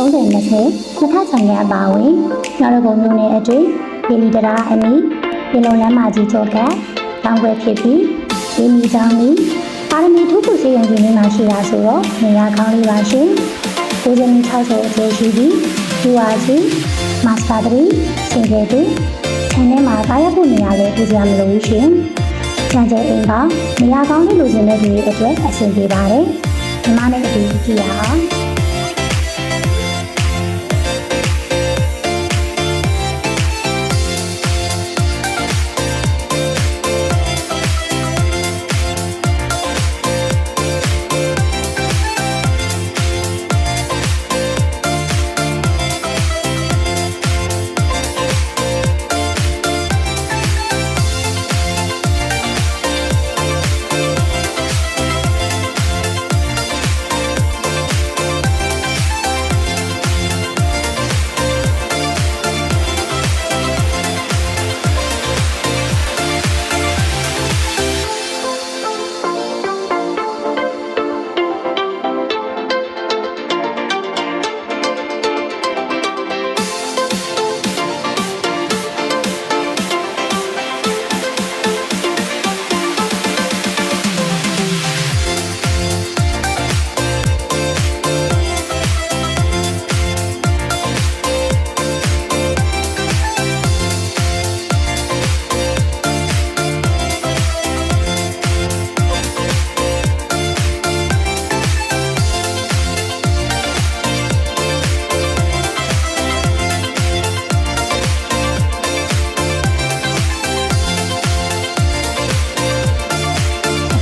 30 20နှစ်ထပ်ဆိုင်ကအပါအဝင်ညော်ရကုံမျိုးနယ်အတွင်းပြည်လီတရာအမီပြည်လုံးလမ်းမကြီးကျော်ကတောင်ွယ်ဖြစ်ပြီးဒီမီချောင်းမီပါရမီထုခုစေယုံကြီးနေမှာရှိတာဆိုတော့နေရာကောင်းလေးပါရှင်ကိုစင်း60အကျိုးရှိပြီး URC Master 3စင်ကြယ်တူခြံထဲမှာကားရဖို့နေရာလေးပြစရာမလိုဘူးရှင်ခြံကျဲအိမ်ကနေရာကောင်းလေးလိုချင်တဲ့သူတွေအတွက်အဆင်ပြေပါတယ်ဒီမနဲ့အတူကြည့်ရအောင်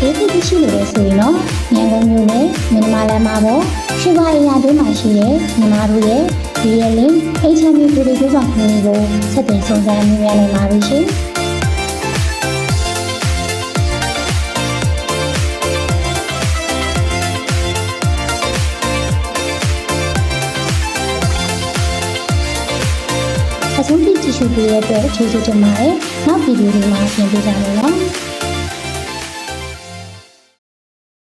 အသေးသေးရှိလို့လည်းဆိုရင်တော့ညံကုန်မျိုးနဲ့မြန်မာလမ်းမှာပေါ့ရှူပါအရာတွင်းမှာရှိတဲ့မြန်မာတို့ရဲ့ဒီရဲ့လင်း HMB ပြည်သူ့ဆောင်ခွင့်ကိုဆက်တင်စုံစမ်းမြင်ရနိုင်ပါပြီရှင်။။အဆုံးထိကြည့်ရှုပေးတဲ့အတွက်ကျေးဇူးတင်ပါတယ်။နောက်ဗီဒီယိုတွေမှာပြင်ပြကြမယ်နော်။